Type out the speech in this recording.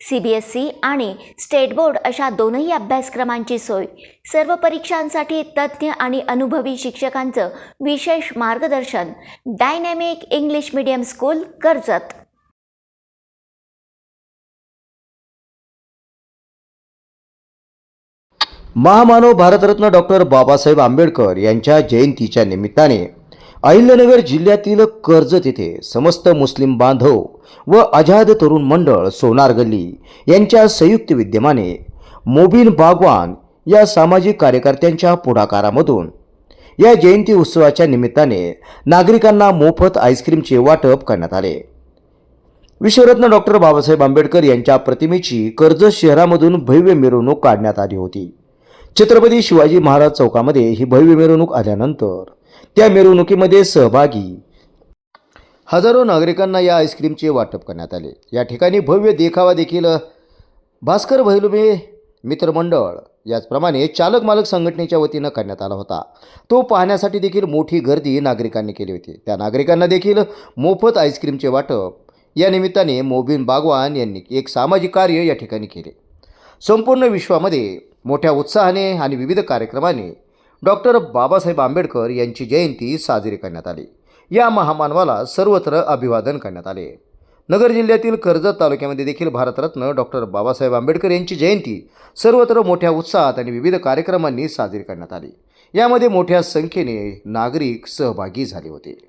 C B S C आणि state board अशा दोनही अभ्यासक्रमांची सोय. सर्व परीक्षांसाठी तज्ज्ञ आणि अनुभवी शिक्षकांचं विशेष मार्गदर्शन. Dynamic English medium school Karjat. महामानव भारतरत्न डॉक्टर बाबासाहेब आंबेडकर यांच्या जयंतीच्या निमित्ताने अहिल्यानगर जिल्ह्यातील कर्जत येथे समस्त मुस्लिम बांधव व आझाद तरुण मंडळ सोनार गल्ली यांच्या संयुक्त विद्यमाने मोबिन बागवान या सामाजिक कार्यकर्त्यांच्या पुढाकारामधून या जयंती उत्सवाच्या निमित्ताने नागरिकांना मोफत आईस्क्रीमचे वाटप करण्यात आले. विश्वरत्न डॉक्टर बाबासाहेब आंबेडकर यांच्या प्रतिमेची कर्जत शहरामधून भव्य मिरवणूक काढण्यात आली होती. छत्रपती शिवाजी महाराज चौकामध्ये ही भव्य मिरवणूक आल्यानंतर त्या मिरवणुकीमध्ये सहभागी. हजारो नागरिकांना या आईस्क्रीमचे वाटप करण्यात आले. या ठिकाणी भव्य देखावा देखील भास्कर भैलुमे मित्रमंडळ याचप्रमाणे चालक मालक संघटनेच्या वतीनं करण्यात आला होता. तो पाहण्यासाठी देखील मोठी गर्दी नागरिकांनी केली होती. त्या नागरिकांना देखील मोफत आईस्क्रीमचे वाटप या निमित्ताने मोबिन बागवान यांनी एक सामाजिक कार्य या ठिकाणी केले. संपूर्ण विश्वामध्ये मोठ्या उत्साहाने आणि विविध कार्यक्रमाने डॉक्टर बाबासाहेब आंबेडकर यांची जयंती साजरी करण्यात आली. या महामानवाला सर्वत्र अभिवादन करण्यात आले. नगर जिल्ह्यातील कर्जत तालुक्यामध्ये देखील भारतरत्न डॉक्टर बाबासाहेब आंबेडकर यांची जयंती सर्वत्र मोठ्या उत्साहात आणि विविध कार्यक्रमांनी साजरी करण्यात आली. यामध्ये मोठ्या संख्येने नागरिक सहभागी झाले होते.